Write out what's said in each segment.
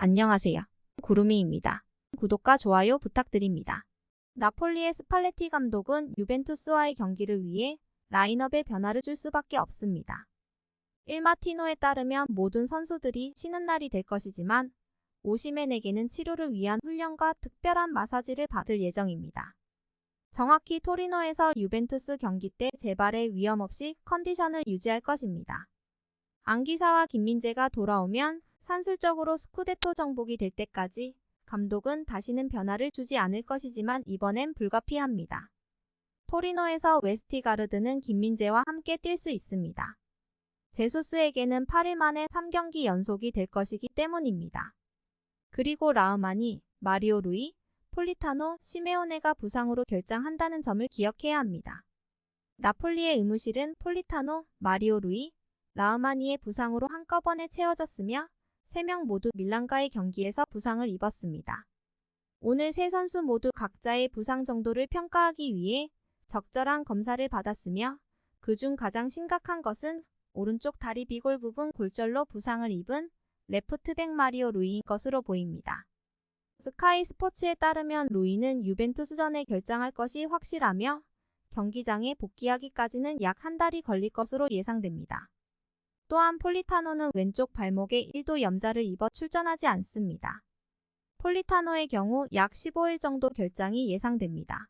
안녕하세요. 구루미입니다. 구독과 좋아요 부탁드립니다. 나폴리의 스팔레티 감독은 유벤투스와의 경기를 위해 라인업에 변화를 줄 수밖에 없습니다. 일마티노에 따르면 모든 선수들이 쉬는 날이 될 것이지만 오시멘에게는 치료를 위한 훈련과 특별한 마사지를 받을 예정입니다. 정확히 토리노에서 유벤투스 경기 때 재발의 위험 없이 컨디션을 유지할 것입니다. 안기사와 김민재가 돌아오면 산술적으로 스쿠데토 정복이 될 때까지 감독은 다시는 변화를 주지 않을 것이지만 이번엔 불가피합니다. 토리노에서 웨스티가르드는 김민재와 함께 뛸 수 있습니다. 제수스에게는 8일 만에 3경기 연속이 될 것이기 때문입니다. 그리고 라우마니, 마리오 루이, 폴리타노, 시메오네가 부상으로 결장한다는 점을 기억해야 합니다. 나폴리의 의무실은 폴리타노, 마리오 루이, 라우마니의 부상으로 한꺼번에 채워졌으며 3명 모두 밀란과의 경기에서 부상을 입었습니다. 오늘 세 선수 모두 각자의 부상 정도를 평가하기 위해 적절한 검사를 받았으며 그중 가장 심각한 것은 오른쪽 다리 비골 부분 골절로 부상을 입은 레프트백 마리오 루이인 것으로 보입니다. 스카이 스포츠에 따르면 루이는 유벤투스전에 결장할 것이 확실하며 경기장에 복귀하기까지는 약 한 달이 걸릴 것으로 예상됩니다. 또한 폴리타노는 왼쪽 발목에 1도 염자를 입어 출전하지 않습니다. 폴리타노의 경우 약 15일 정도 결장이 예상됩니다.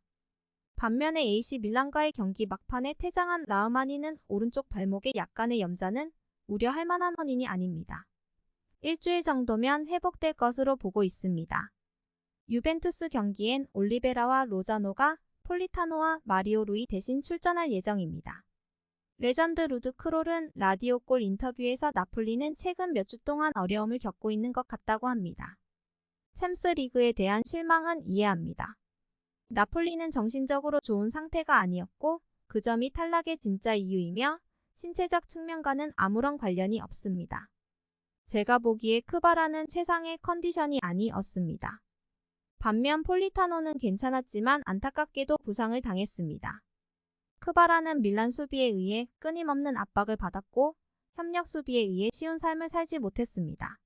반면에 AC 밀란과의 경기 막판에 퇴장한 라우마니는 오른쪽 발목에 약간의 염자는 우려할 만한 원인이 아닙니다. 일주일 정도면 회복될 것으로 보고 있습니다. 유벤투스 경기엔 올리베라와 로자노가 폴리타노와 마리오 루이 대신 출전할 예정입니다. 레전드 루드 크롤은 라디오 골 인터뷰에서 나폴리는 최근 몇 주 동안 어려움을 겪고 있는 것 같다고 합니다. 챔스 리그에 대한 실망은 이해합니다. 나폴리는 정신적으로 좋은 상태가 아니었고 그 점이 탈락의 진짜 이유이며 신체적 측면과는 아무런 관련이 없습니다. 제가 보기에 크바라는 최상의 컨디션이 아니었습니다. 반면 폴리타노는 괜찮았지만 안타깝게도 부상을 당했습니다. 크바라는 밀란 수비에 의해 끊임없는 압박을 받았고 협력 수비에 의해 쉬운 삶을 살지 못했습니다.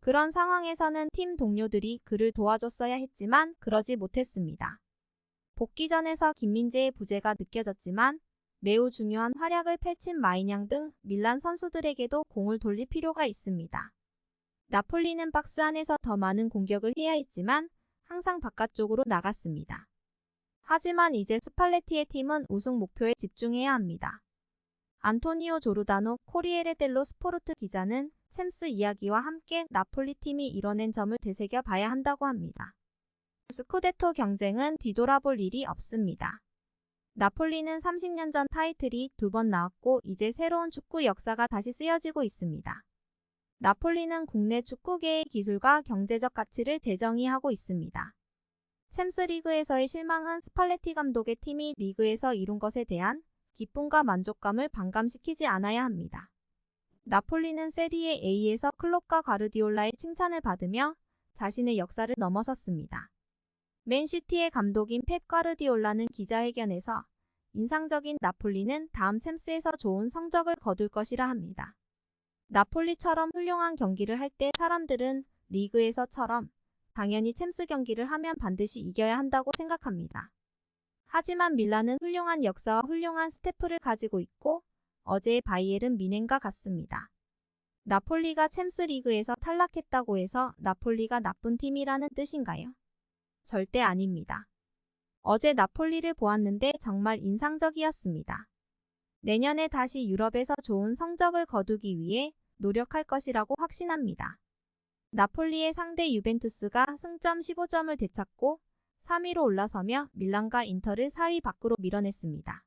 그런 상황에서는 팀 동료들이 그를 도와줬어야 했지만 그러지 못했습니다. 복귀전에서 김민재의 부재가 느껴졌지만 매우 중요한 활약을 펼친 마이냥 등 밀란 선수들에게도 공을 돌릴 필요가 있습니다. 나폴리는 박스 안에서 더 많은 공격을 해야 했지만 항상 바깥쪽으로 나갔습니다. 하지만 이제 스팔레티의 팀은 우승 목표에 집중해야 합니다. 안토니오 조르다노 코리에레 델로 스포르트 기자는 챔스 이야기와 함께 나폴리 팀이 이뤄낸 점을 되새겨 봐야 한다고 합니다. 스쿠데토 경쟁은 뒤돌아볼 일이 없습니다. 나폴리는 30년 전 타이틀이 두 번 나왔고 이제 새로운 축구 역사가 다시 쓰여지고 있습니다. 나폴리는 국내 축구계의 기술과 경제적 가치를 재정의하고 있습니다. 챔스 리그에서의 실망은 스팔레티 감독의 팀이 리그에서 이룬 것에 대한 기쁨과 만족감을 반감시키지 않아야 합니다. 나폴리는 세리에 A에서 클롭과 가르디올라의 칭찬을 받으며 자신의 역사를 넘어섰습니다. 맨시티의 감독인 펩 가르디올라는 기자회견에서 인상적인 나폴리는 다음 챔스에서 좋은 성적을 거둘 것이라 합니다. 나폴리처럼 훌륭한 경기를 할 때 사람들은 리그에서처럼 당연히 챔스 경기를 하면 반드시 이겨야 한다고 생각합니다. 하지만 밀라는 훌륭한 역사와 훌륭한 스태프를 가지고 있고 어제의 바이엘은 미넨과 같습니다. 나폴리가 챔스 리그에서 탈락했다고 해서 나폴리가 나쁜 팀이라는 뜻인가요? 절대 아닙니다. 어제 나폴리를 보았는데 정말 인상적이었습니다. 내년에 다시 유럽에서 좋은 성적을 거두기 위해 노력할 것이라고 확신합니다. 나폴리의 상대 유벤투스가 승점 15점을 되찾고 3위로 올라서며 밀란과 인터를 4위 밖으로 밀어냈습니다.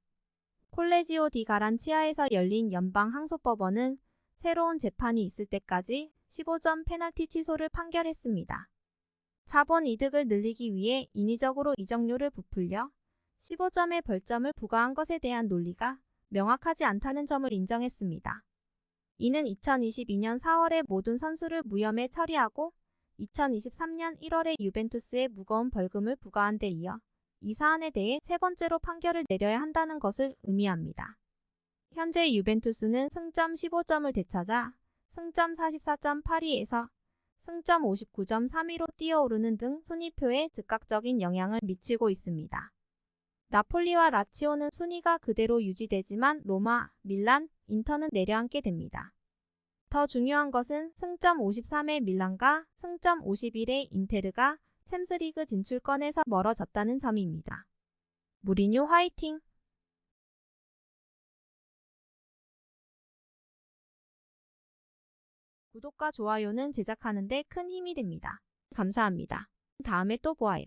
콜레지오 디 가란치아에서 열린 연방 항소법원은 새로운 재판이 있을 때까지 15점 페널티 취소를 판결했습니다. 자본 이득을 늘리기 위해 인위적으로 이적료를 부풀려 15점의 벌점을 부과한 것에 대한 논리가 명확하지 않다는 점을 인정했습니다. 이는 2022년 4월에 모든 선수를 무혐의 처리하고 2023년 1월에 유벤투스에 무거운 벌금을 부과한 데 이어 이 사안에 대해 세 번째로 판결을 내려야 한다는 것을 의미합니다. 현재 유벤투스는 승점 15점을 되찾아 승점 44.82에서 승점 59.32로 뛰어오르는 등 순위표에 즉각적인 영향을 미치고 있습니다. 나폴리와 라치오는 순위가 그대로 유지되지만 로마, 밀란, 인터는 내려앉게 됩니다. 더 중요한 것은 승점 53의 밀란과 승점 51의 인테르가 챔스리그 진출권에서 멀어졌다는 점입니다. 무리뉴 화이팅! 구독과 좋아요는 제작하는 데 큰 힘이 됩니다. 감사합니다. 다음에 또 보아요.